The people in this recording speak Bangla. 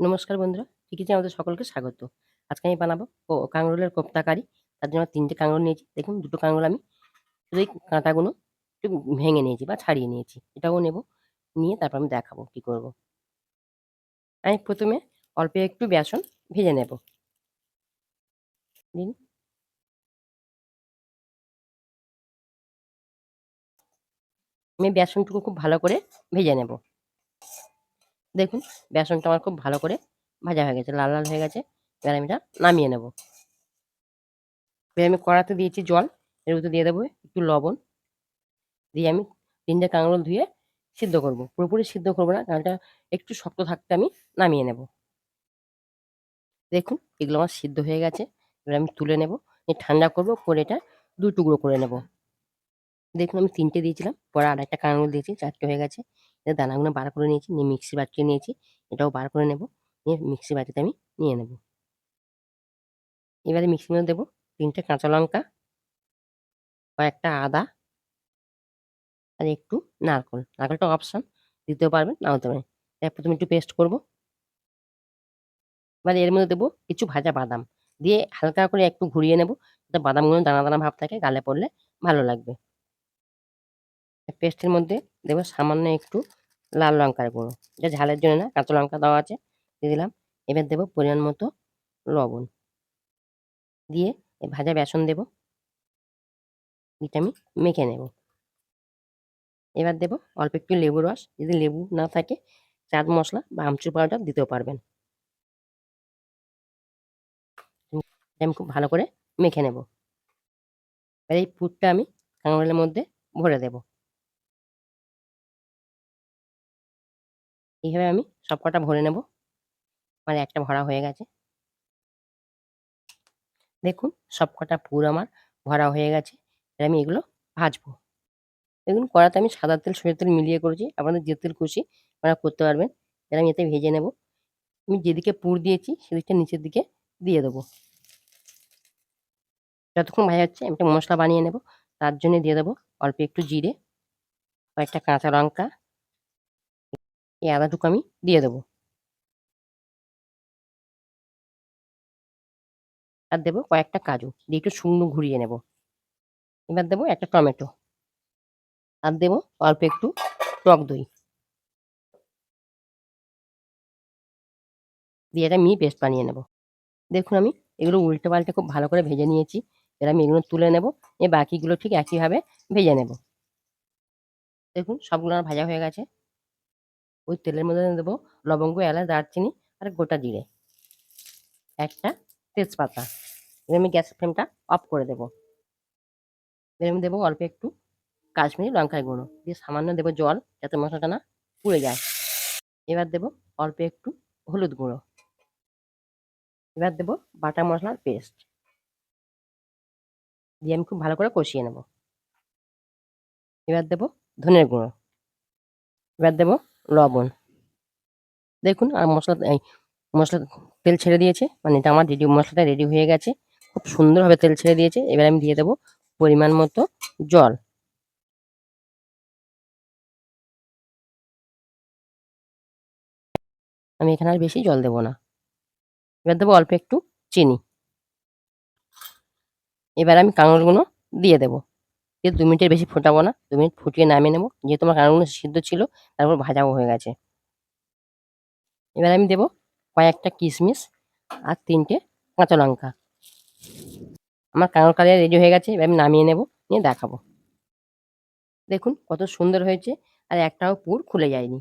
নমস্কার বন্ধুরা টিকিতে আমাদের সকলকে স্বাগত। আজকে আমি বানাবো ও কাঁকরোলের কোপ্তা কারি তার জন্য তিনটে কাঁকরোল নিয়েছি। দেখুন, দুটো কাঁকরোল আমি শুধু এই কাঁটাগুলো একটু ভেঙে নিয়েছি বা ছাড়িয়ে নিয়েছি। এটাও নেব, নিয়ে তারপর আমি দেখাবো কি করব। আমি প্রথমে অল্প একটু বেসন ভেজে নেব। দিন। আমি বেসনটুকু খুব ভালো করে ভেজে নেব। দেখুন, বেসনটা আমার খুব ভালো করে ভাজা হয়ে গেছে, লাল লাল হয়ে গেছে। এবার আমি এটা নামিয়ে নেব। এবার আমি কড়াতে দিয়েছি জল, এর মধ্যে দিয়ে দেবো একটু লবণ। দিয়ে আমি তিনটে কাঁকরোল ধুয়ে সিদ্ধ করব। পুরোপুরি সিদ্ধ করব না কারণটা একটু শক্ত থাকতে আমি নামিয়ে নেব। দেখুন, এগুলো আমার সিদ্ধ হয়ে গেছে। এবার আমি তুলে নেব ঠান্ডা করব, করে এটা দু টুকরো করে নেব। দেখুন, আমি তিনটে দিয়েছিলাম, পরে আর একটা দিয়েছি, চারটে হয়ে গেছে। দানাগুলো বার করে নিয়েছি, নিয়ে মিক্সি বাটিয়ে নিয়েছি, এটাও বার করে নেব, নিয়ে মিক্সি বাটিতে আমি নিয়ে নেব। এবারে মিক্সির মধ্যে দেবো তিনটে কাঁচা লঙ্কা, কয়েকটা আদা আর একটু নারকল। নারকলটা অপশান দিতেও পারবেন, নাও দিতে পারবেন এরপর তুমি একটু পেস্ট করব। এবার এর মধ্যে দেবো কিছু ভাজা বাদাম। দিয়ে হালকা করে একটু ঘুরিয়ে নেব, যাতে বাদামগুলো দানা দানা ভাব থাকে, গালে পড়লে ভালো লাগবে। পেস্টের মধ্যে দেবো সামান্য একটু লাল লঙ্কার গুঁড়ো। এটা ঝালের জন্য না, কাঁচা লঙ্কা দেওয়া আছে, দিয়ে দিলাম। এবার দেবো পরিমাণ মতো লবণ। দিয়ে ভাজা বেসন দেব। এটা আমি মেখে নেব। এবার দেব অল্প একটু লেবু রস। যদি লেবু না থাকে, চাট মশলা বা আমচুর পাউডার দিতেও পারবেন। আমি খুব ভালো করে মেখে নেব। এবার এই পুরটা আমি কাঁকড়ের মধ্যে ভরে দেব। এইভাবে আমি সব কটা ভরে নেব। মানে একটা ভরা হয়ে গেছে। দেখুন সব কটা পুর আমার ভরা হয়ে গেছে। এবার আমি এগুলো ভাজবো। দেখুন, কড়াতে আমি সাদা তেল, সরষের তেল মিলিয়ে করেছি। আপনাদের যে তেল খুশি আপনারা করতে পারবেন। এবার আমি এতে ভেজে নেব। আমি যেদিকে পুর দিয়েছি, সেদিকটা নিচের দিকে দিয়ে দেবো। যতক্ষণ ভাজা হচ্ছে, আমি একটা মশলা বানিয়ে নেব। তার জন্য দিয়ে দেবো অল্প একটু জিরে, কয়েকটা কাঁচা লঙ্কা এই আদাটুকু আমি দিয়ে দেবো। আর দেবো কয়েকটা কাজু, দিয়ে একটু শুকনো ঘুরিয়ে নেব। এবার দেবো একটা টমেটো। আর দেবো অল্প একটু টক দই। দিয়ে এটা মি পেস্ট বানিয়ে নেব। দেখুন আমি এগুলো উল্টে পাল্টে খুব ভালো করে ভেজে নিয়েছি। এবার আমি এগুলো তুলে নেব। এ বাকিগুলো ঠিক একইভাবে ভেজে নেব। দেখুন সবগুলো আমার ভাজা হয়ে গেছে। ওই তেলের মধ্যে দেবো লবঙ্গ, এলাচ, দারচিনি আর গোটা জিরে। একটা তেজপাতা। এবার আমি গ্যাস ফ্লেমটা অফ করে দেবো। এবার আমি দেবো অল্প একটু কাশ্মীরি লঙ্কার গুঁড়ো। দিয়ে সামান্য দেবো জল যাতে মশলাটা না পুড়ে যায়। এবার দেবো অল্প একটু হলুদ গুঁড়ো। এবার দেবো বাটা মশলার পেস্ট। দিয়ে আমি খুব ভালো করে কষিয়ে নেব। এবার দেবো ধনের গুঁড়ো। এবার দেবো লবণ। দেখুন, আর মশলা মশলা তেল ছেড়ে দিয়েছে মানে এটা আমার রেডি, মশলাটা রেডি হয়ে গেছে। খুব সুন্দরভাবে তেল ছেড়ে দিয়েছে, এবার আমি দিয়ে দেবো পরিমাণ মতো জল। আমি এখানে আর বেশি জল দেবো না। এবার দেবো অল্প একটু চিনি। এবার আমি কাঁকড়গুলো দিয়ে দেবো। দিয়ে দু মিনিটের বেশি ফোটাবো না, দু মিনিট ফুটিয়ে নামিয়ে নেব। যেহেতু আমার কানগুলো সিদ্ধ ছিল, তারপর ভাজাও হয়ে গেছে। এবার আমি দেবো কয়েকটা কিশমিশ আর তিনটে কাঁচা লঙ্কা। আমার কাঁকড় কালিয়া রেডি হয়ে গেছে, এবার আমি নামিয়ে নেব, নিয়ে দেখাবো। দেখুন কত সুন্দর হয়েছে, আর একটাও পুর খুলে যায়নি।